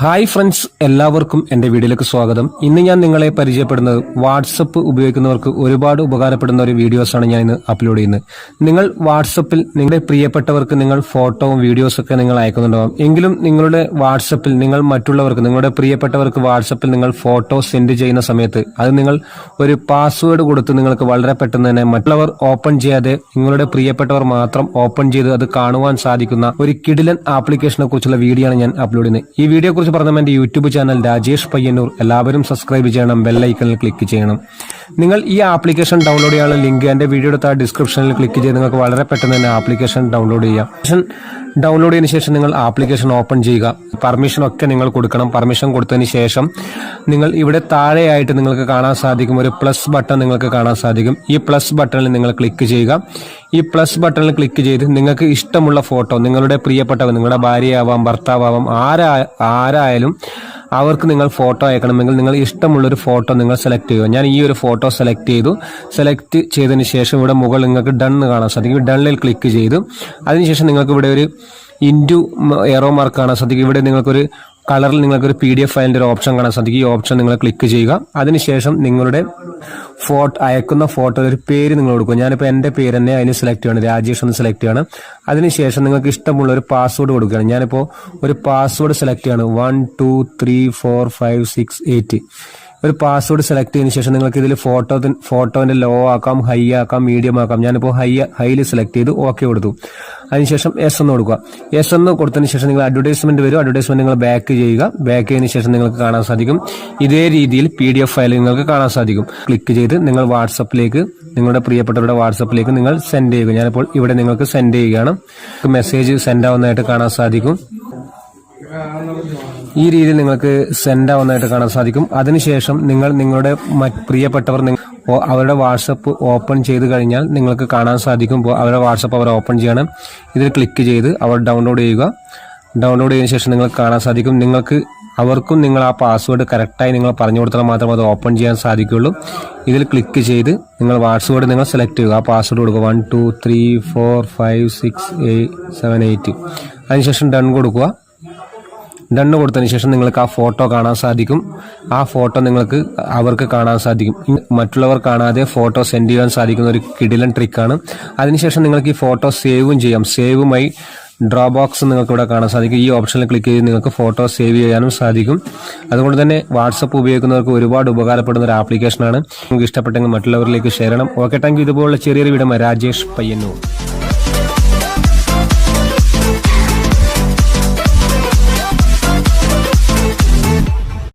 Hi friends എല്ലാവർക്കും എന്റെ വീഡിയോയിലേക്ക് സ്വാഗതം. ഇന്ന് ഞാൻ നിങ്ങളെ പരിചയപ്പെടുന്നത് വാട്സപ്പ് ഉപയോഗിക്കുന്നവർക്ക് ഒരുപാട് ഉപകാരപ്പെടുന്ന ഒരു വീഡിയോസാണ് ഞാൻ ഇന്ന് അപ്ലോഡ് ചെയ്യുന്നത്. നിങ്ങൾ വാട്സപ്പിൽ നിങ്ങളുടെ പ്രിയപ്പെട്ടവർക്ക് നിങ്ങൾ ഫോട്ടോവും വീഡിയോസും ഒക്കെ നിങ്ങൾ അയക്കുന്നുണ്ടാവും. എങ്കിലും നിങ്ങളുടെ വാട്സപ്പിൽ നിങ്ങൾ മറ്റുള്ളവർക്ക് നിങ്ങളുടെ പ്രിയപ്പെട്ടവർക്ക് വാട്സപ്പിൽ നിങ്ങൾ ഫോട്ടോ സെൻഡ് ചെയ്യുന്ന സമയത്ത് അത് നിങ്ങൾ ഒരു പാസ്വേഡ് കൊടുത്ത് നിങ്ങൾക്ക് വളരെ പെട്ടെന്ന് തന്നെ മറ്റുള്ളവർ ഓപ്പൺ ചെയ്യാതെ നിങ്ങളുടെ പ്രിയപ്പെട്ടവർ മാത്രം ഓപ്പൺ ചെയ്ത് അത് കാണുവാൻ സാധിക്കുന്ന ഒരു കിഡിലൻ ആപ്ലിക്കേഷനെ കുറിച്ചുള്ള വീഡിയോ ആണ് ഞാൻ അപ്ലോഡ് ചെയ്യുന്നത്. ഈ വീഡിയോ കുറിച്ച് പറഞ്ഞ എന്റെ യൂട്യൂബ് ചാനൽ രാജേഷ് പയ്യന്നൂർ. എല്ലാവരും സബ്സ്ക്രൈബ് ചെയ്യണം ബെല്ലൈക്കണിൽ ക്ലിക്ക് ചെയ്യണം. നിങ്ങൾ ഈ ആപ്ലിക്കേഷൻ ഡൗൺലോഡ് ചെയ്യാനുള്ള ലിങ്ക് എന്റെ വീഡിയോയുടെ താഴെ ഡിസ്ക്രിപ്ഷനിൽ ക്ലിക്ക് ചെയ്ത് നിങ്ങൾക്ക് വളരെ പെട്ടെന്ന് തന്നെ ആപ്ലിക്കേഷൻ ഡൗൺലോഡ് ചെയ്യാം. ഡൗൺലോഡ് ചെയ്തതിനു ശേഷം നിങ്ങൾ ആപ്ലിക്കേഷൻ ഓപ്പൺ ചെയ്യുക. പെർമിഷൻ ഒക്കെ നിങ്ങൾ കൊടുക്കണം. പെർമിഷൻ കൊടുത്തതിന് ശേഷം നിങ്ങൾ ഇവിടെ താഴെയായിട്ട് നിങ്ങൾക്ക് കാണാൻ സാധിക്കും. ഒരു പ്ലസ് ബട്ടൺ നിങ്ങൾക്ക് കാണാൻ സാധിക്കും. ഈ പ്ലസ് ബട്ടണിൽ നിങ്ങൾ ക്ലിക്ക് ചെയ്യുക. ഈ പ്ലസ് ബട്ടണിൽ ക്ലിക്ക് ചെയ്ത് നിങ്ങൾക്ക് ഇഷ്ടമുള്ള ഫോട്ടോ നിങ്ങളുടെ പ്രിയപ്പെട്ടവ നിങ്ങളുടെ ഭാര്യയാവാം ഭർത്താവാവാം ആരാ ആരായാലും അവർക്ക് നിങ്ങൾ ഫോട്ടോ അയക്കണമെങ്കിൽ നിങ്ങൾ ഇഷ്ടമുള്ളൊരു ഫോട്ടോ നിങ്ങൾ സെലക്ട് ചെയ്യുക. ഞാൻ ഈ ഒരു ഫോട്ടോ സെലക്ട് ചെയ്തു. സെലക്ട് ചെയ്തതിന് ശേഷം ഇവിടെ മുകളിൽ നിങ്ങൾക്ക് ഡൺ കാണാൻ സാധിക്കും. ഡണ്ണിൽ ക്ലിക്ക് ചെയ്തു. അതിനുശേഷം നിങ്ങൾക്ക് ഇവിടെ ഒരു ഇന്റു എറോ മാർക്ക് കാണാൻ സാധിക്കും. ഇവിടെ നിങ്ങൾക്കൊരു കളറിൽ നിങ്ങൾക്ക് ഒരു പി ഡി എഫ് ഫയലിന്റെ ഒരു ഓപ്ഷൻ കാണാൻ സാധിക്കും. ഈ ഓപ്ഷൻ നിങ്ങൾ ക്ലിക്ക് ചെയ്യുക. അതിനുശേഷം നിങ്ങളുടെ ഫോട്ടോ അയക്കുന്ന ഫോട്ടോ ഒരു പേര് നിങ്ങൾ കൊടുക്കും ഞാനിപ്പോൾ എന്റെ പേര് തന്നെ അതിന് സെലക്ട് ചെയ്യണം രാജേഷ് എന്ന് സെലക്ട് ചെയ്യണം അതിനുശേഷം നിങ്ങൾക്ക് ഇഷ്ടമുള്ള ഒരു പാസ്വേഡ് കൊടുക്കുകയാണ്. ഞാനിപ്പോൾ ഒരു പാസ്വേഡ് സെലക്ട് ചെയ്യാണ് one two three four five six eight ഒരു പാസ്വേഡ് സെലക്ട് ചെയ്തതിനു ശേഷം നിങ്ങൾക്ക് ഇതിൽ ഫോട്ടോ ഫോട്ടോന്റെ ലോ ആക്കാം ഹൈ ആക്കാം മീഡിയം ആക്കാം. ഞാനിപ്പോൾ ഹൈ ഹൈയിൽ സെലക്ട് ചെയ്ത് ഓക്കെ കൊടുത്തു. അതിനുശേഷം എസ് എന്ന് കൊടുക്കുക. എസ് എന്ന് കൊടുത്തതിന് ശേഷം നിങ്ങൾ അഡ്വർടൈസ്മെന്റ് വരും. അഡ്വർടൈസ്മെന്റ് നിങ്ങൾ ബാക്ക് ചെയ്യുക. ബാക്ക് ചെയ്തതിനു ശേഷം നിങ്ങൾക്ക് കാണാൻ സാധിക്കും. ഇതേ രീതിയിൽ പി ഡി എഫ് ഫയൽ നിങ്ങൾക്ക് കാണാൻ സാധിക്കും. ക്ലിക്ക് ചെയ്ത് നിങ്ങൾ വാട്സപ്പിലേക്ക് നിങ്ങളുടെ പ്രിയപ്പെട്ടവരുടെ വാട്സപ്പിലേക്ക് നിങ്ങൾ സെൻഡ് ചെയ്യുക. ഞാനിപ്പോൾ ഇവിടെ നിങ്ങൾക്ക് സെൻഡ് ചെയ്യുകയാണ്. മെസ്സേജ് സെൻഡ് ആവുന്നതായിട്ട് കാണാൻ സാധിക്കും. ഈ രീതിയിൽ നിങ്ങൾക്ക് സെൻഡ് ആവുന്നതായിട്ട് കാണാൻ സാധിക്കും. അതിനുശേഷം നിങ്ങൾ നിങ്ങളുടെ പ്രിയപ്പെട്ടവർ അവരുടെ വാട്സപ്പ് ഓപ്പൺ ചെയ്ത് കഴിഞ്ഞാൽ നിങ്ങൾക്ക് കാണാൻ സാധിക്കും. അവരുടെ വാട്സപ്പ് അവർ ഓപ്പൺ ചെയ്യണം. ഇതിൽ ക്ലിക്ക് ചെയ്ത് അവർ ഡൗൺലോഡ് ചെയ്യുക. ഡൗൺലോഡ് ചെയ്തതിനു ശേഷം നിങ്ങൾക്ക് കാണാൻ സാധിക്കും. നിങ്ങൾക്ക് അവർക്കും നിങ്ങൾ ആ പാസ്വേഡ് കറക്റ്റായി നിങ്ങൾ പറഞ്ഞു കൊടുത്താൽ മാത്രമേ അത് ഓപ്പൺ ചെയ്യാൻ സാധിക്കുകയുള്ളൂ. ഇതിൽ ക്ലിക്ക് ചെയ്ത് നിങ്ങൾ വാട്സ്വേഡ് നിങ്ങൾ സെലക്ട് ചെയ്യുക. ആ പാസ്വേഡ് കൊടുക്കുക. One two three four five six eight seven eight അതിനുശേഷം ഡൺ കൊടുക്കുക. ഡണ്ണ് കൊടുത്തതിന് ശേഷം നിങ്ങൾക്ക് ആ ഫോട്ടോ കാണാൻ സാധിക്കും. ആ ഫോട്ടോ നിങ്ങൾക്ക് അവർക്ക് കാണാൻ സാധിക്കും. മറ്റുള്ളവർ കാണാതെ ഫോട്ടോ സെൻഡ് ചെയ്യാൻ സാധിക്കുന്ന ഒരു കിടിലൻ ട്രിക്കാണ്. അതിനുശേഷം നിങ്ങൾക്ക് ഈ ഫോട്ടോ സേവും ചെയ്യാം. സേവുമായി ഡ്രോ ബോക്സ് നിങ്ങൾക്ക് ഇവിടെ കാണാൻ സാധിക്കും. ഈ ഓപ്ഷനിൽ ക്ലിക്ക് ചെയ്ത് നിങ്ങൾക്ക് ഫോട്ടോ സേവ് ചെയ്യാനും സാധിക്കും. അതുകൊണ്ട് തന്നെ വാട്സപ്പ് ഉപയോഗിക്കുന്നവർക്ക് ഒരുപാട് ഉപകാരപ്പെടുന്ന ഒരു ആപ്ലിക്കേഷനാണ്. നിങ്ങൾക്ക് ഇഷ്ടപ്പെട്ടെങ്കിൽ മറ്റുള്ളവരിലേക്ക് ഷെയർ ചെയ്യണം. ഓക്കെ താങ്ക് ഇതുപോലുള്ള ചെറിയൊരു വിടമ. രാജേഷ് പയ്യന്നൂർ.